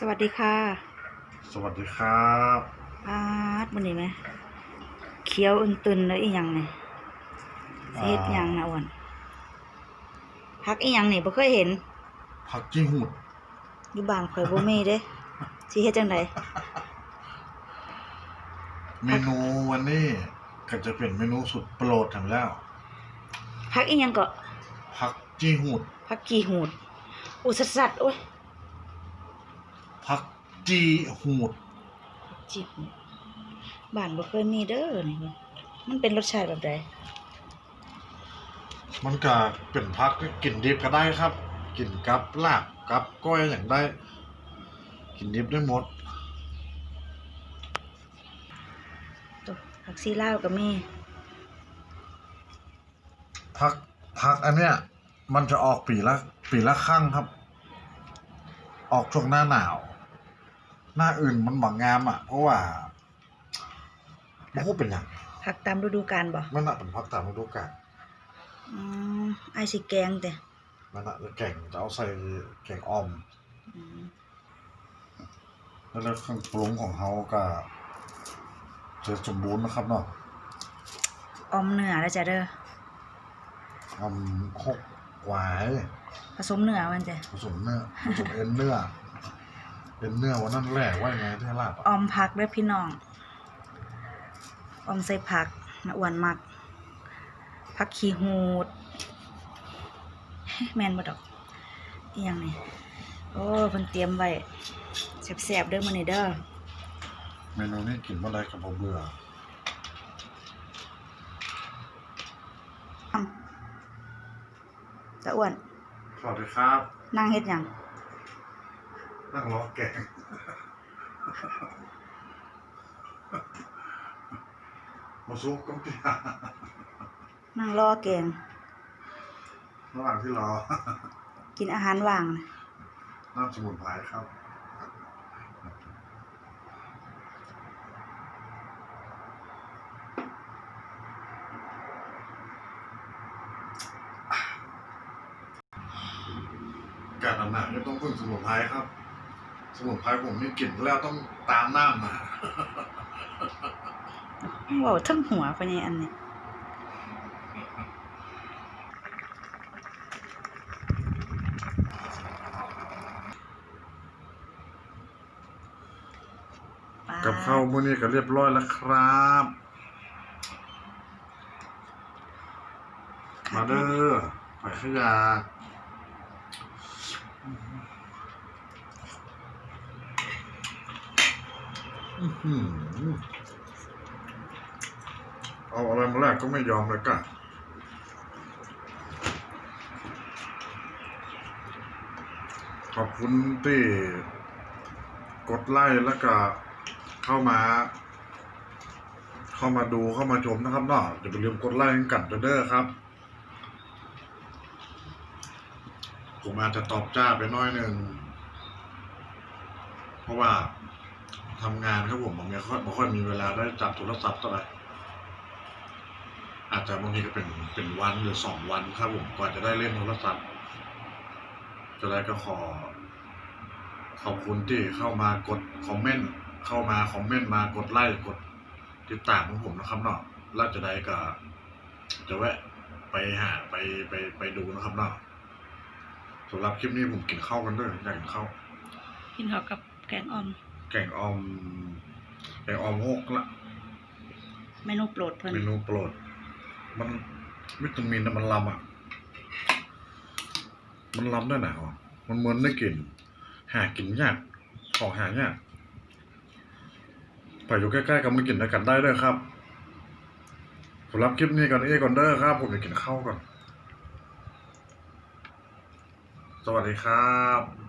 สวัสดีค่ะสวัสดีครับปาดมันนี่ไหมเขียวอึนตึนแล้วอีหยังเนี่ยสิเฮ็ดหยังนะอ้วนพักอีหยังนี่บ่เคยเห็นผักจี้หูดอยู่บ้านข่อยบ่มีเด้สิเฮ็ดจังไดเมนูวันนี้ก็จะเป็นเมนูสุดโปรดทำแล้ว พักอีหยังก็ผักจี้หูดพักกี่หูดอุยสัดๆโอ้ย ผักจี้หูดจิบบ้านบ่เคยมีเด้อนี่เว้ยมันเป็นรสชาติแบบใดมันก็เป็นผักที่กินดิบก็ได้ครับ กินกับลาบกับก้อยอย่างได้ กินดิบได้หมดตัวผักซีลาวก็มีผักผักอันเนี้ยมันจะออกปีละปีละครั้งครับ ออกช่วงหน้าหนาว หน้าอื่นมันบางงามอะ เพราะว่ามันก็เป็นอย่างผักตามฤดูกาลบ่มันน่ะเป็นผักตามฤดูกาลอืมไอายสิแกงแต่มันน่ะจะแก่งจะเอาใส่แก่งอ่อม อืมแล้วแล้วเครื่องปรุงของเขาก็จะสมบูรณ์นะครับเนาะออมเนื้อแล้วจ้ะเด้อทำหกหวายผสมเนื้อมันจ้ะผสมเนื้อผสมเอ็นเนื้อ เอ็นเนื้อวันนั้นแหลกว่ายังไงที่ลาบออะอมผักเด้อพี่น้อง ออมใส่ผักนะอ้วนมักผักขี้หูด แม่นบ่ดอกอีหยังนี่โอ้เพิ่นเตรียมไว้แซ่บๆเด้อมื้อนี้เด้อเมนูนี้กินเมื่อไรกับผมเบื่ออ้ำตาอ้วน สวัสดีครับ นั่งเฮ็ดหยัง นั่งรอแกงมาซุกก็เปียนั่งรอแกง ระหว่างที่รอ กินอาหารว่างนะน้ำสมุนไพรครับ การทำหนักไม่ต้องพึ่งสมุนไพรครับ สมุนไพรผมนี่กลิ่นแล้วต้องตามน้ำมาเว้าเทั้งหัวไปไงอันนี้ปลกับข้าวมื้อนี้ก็เรียบร้อยแล้วครับ มาเด้อไปขยะอื้อหือ เอาอะไรมาแรกก็ไม่ยอมเลยกันขอบคุณที่กดไลค์แล้วก็เข้ามา เข้ามาดูเข้ามาชมนะครับเนาะอย่าไปลืมกดไลค์กันกันเด้อครับ ผมอาจจะตอบจ้าไปน้อยหนึ่ง เพราะว่า ทำงานครับผมผมไม่ค่อยไม่ค่อยมีเวลาได้จับโทรศัพท์เท่าไหร่อาจจะบางทีก็เป็นเป็นวันหรือสองวันครับผมกว่าจะได้เล่นโทรศัพท์จะได้ก็ขอ ขอบคุณที่เข้ามากดคอมเมนต์เข้ามาคอมเมนต์มากดไลค์กดติดตามของผมนะครับเนาะแล้วจะได้ก็จะแวะไปหาไปไปไปดูนะครับเนาะสำหรับคลิปนี้ผมกินข้าวกันด้วยอยากกินข้าวกินข้าวกับแกงอ่อม แกงออมแกงออมโฮกละเมนูโปรดเพิ่นเมนูโปรด มันวิตามินน่ะมันลำอะ มันลำได้หนาวมันเหมือนได้กลิ่นหากินยากของหายากไปอยู่ใกล้ๆกับมันกินด้วยกันได้เลยครับสำหรับคลิปนี้ก่อนเอ้ก่อนเด้อครับ ผมจะกินข้าวก่อน สวัสดีครับ